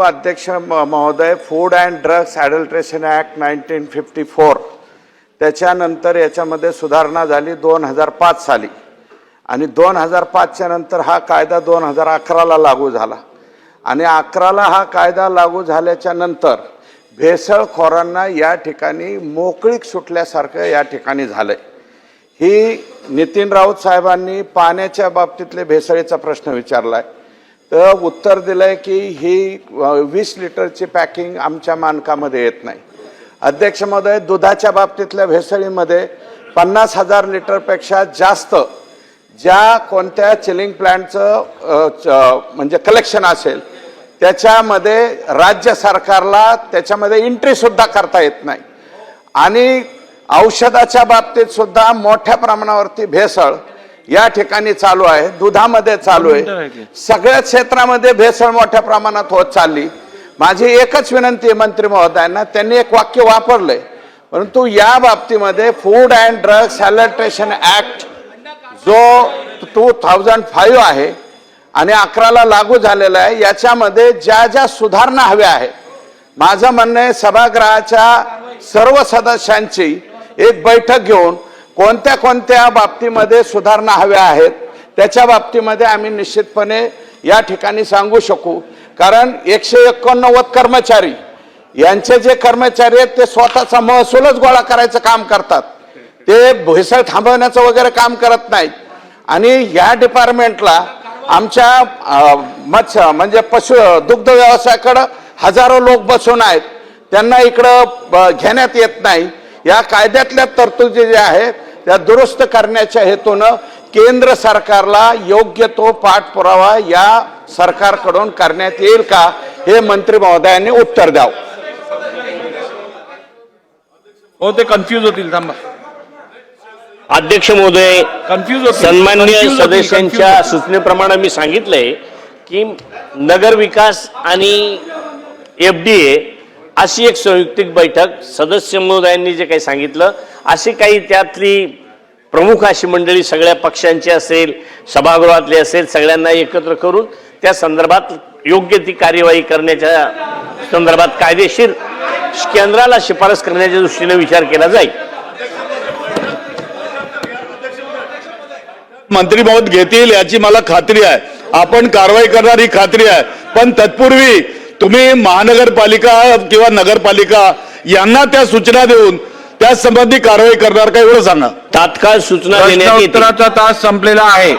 अध्यक्ष म- महोदय food and drugs adulteration act nineteen fifty four त्याच्यानंतर याच्यामध्ये सुधारणा झाली दोन हजार पाच साली. आणि दोन हजार पाचच्या नंतर हा कायदा दोन हजार अकराला लागू झाला. आणि अकराला हा कायदा लागू झाल्याच्यानंतर भेसळखोरांना या ठिकाणी मोकळीक सुटल्यासारखं या ठिकाणी झालंय. ही नितीन राऊत साहेबांनी पाण्याच्या बाबतीतले भेसळीचा प्रश्न विचारला आहे तर उत्तर दिलंय की ही वीस लिटरची पॅकिंग आमच्या मानकामध्ये येत नाही. अध्यक्ष महोदय दुधाच्या बाबतीतल्या भेसळीमध्ये पन्नास हजार लिटरपेक्षा जास्त ज्या कोणत्या चिलिंग प्लॅन्टचं च- म्हणजे कलेक्शन असेल त्याच्यामध्ये राज्य सरकारला त्याच्यामध्ये एंट्रीसुद्धा करता येत नाही. आणि औषधाच्या बाबतीत सुद्धा मोठ्या प्रमाणावरती भेसळ या ठिकाणी चालू आहे दुधामध्ये चालू आहे. सगळ्या क्षेत्रामध्ये भेसळ मोठ्या प्रमाणात होत चालली. माझी एकच विनंती आहे मंत्री महोदयांना त्यांनी एक वाक्य वापरलंय. परंतु या बाबतीमध्ये food and drug sanitation act जो टू थाउजंड फाईव्ह आहे आणि अकराला लागू झालेला आहे याच्यामध्ये ज्या ज्या सुधारणा हव्या आहेत माझं म्हणणं आहे सभागृहाच्या सर्व सदस्यांची एक बैठक घेऊन कोणत्या कोणत्या बाबतीमध्ये सुधारणा हव्या आहेत त्याच्या बाबतीमध्ये आम्ही निश्चितपणे या ठिकाणी सांगू शकू. कारण एकशे एकोणनव्वद कर्मचारी यांचे जे कर्मचारी आहेत ते स्वतःचा महसूलच गोळा करायचं काम करतात. ते भेसळ थांबवण्याचं वगैरे काम करत नाहीत. आणि या डिपार्टमेंटला आमच्या मत्स्य म्हणजे पशु दुग्ध व्यवसायाकडं हजारो लोक बसून आहेत. त्यांना इकडं ब- घेण्यात येत नाही. या कायद्यातल्या तरतुदी ज्या आहेत त्या दुरुस्त करण्याच्या हेतूनं केंद्र सरकारला योग्य तो पाठपुरावा या सरकारकडून करण्यात येईल का हे मंत्री महोदयांनी उत्तर द्यावं. हो ते कन्फ्यूज होतील थांबा. अध्यक्ष महोदय कन्फ्यूज होतील, सदस्यांच्या. सूचनेप्रमाणे मी सांगितलंय की नगर विकास आणि एफ डी ए अशी एक संयुक्तिक बैठक सदस्य महोदयांनी जे काही सांगितलं अशी काही त्यातली प्रमुख अशी मंडळी सगळ्या पक्षांची असेल सभागृहातली असेल सगळ्यांना एकत्र करून त्या संदर्भात योग्य ती कार्यवाही करण्याच्या संदर्भात कायदेशीर केंद्राला शिफारस करण्याच्या दृष्टीने विचार केला जाईल. मंत्री महोद घेतील याची मला खात्री आहे. आपण कारवाई करणार ही खात्री आहे. पण तत्पूर्वी तुम्ही महानगरपालिका किंवा नगरपालिका यांना त्या सूचना देऊन त्या संबंधी कारवाई करणार का एवढं सांगा. तात्काळ सूचना प्रश्न देण्यात येतील उत्तराचा तास संपलेला आहे.